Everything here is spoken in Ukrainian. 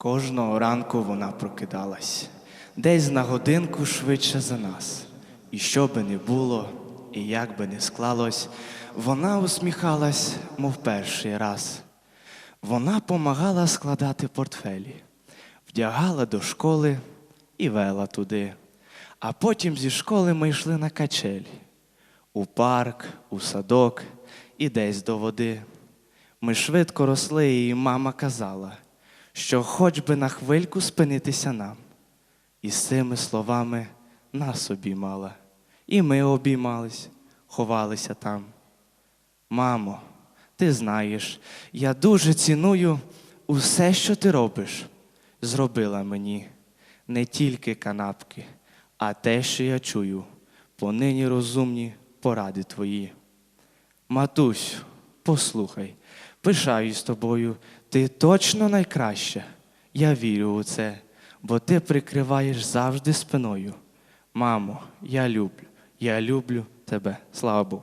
Кожного ранку вона прокидалась, десь на годинку швидше за нас. І що би не було, і як би не склалось, вона усміхалась, мов перший раз. Вона помагала складати портфелі, вдягала до школи і вела туди. А потім зі школи ми йшли на качелі, у парк, у садок і десь до води. Ми швидко росли, і мама казала, що хоч би на хвильку спинитися нам. І з цими словами нас обіймала. І ми обіймались, ховалися там. Мамо, ти знаєш, я дуже ціную усе, що ти робиш. Зробила мені не тільки канапки, а те, що я чую, понині розумні поради твої. Матусю, послухай, пишаюсь тобою, ти точно найкраща. Я вірю у це, бо ти прикриваєш завжди спиною. Мамо, я люблю, я люблю тебе. Слава Богу.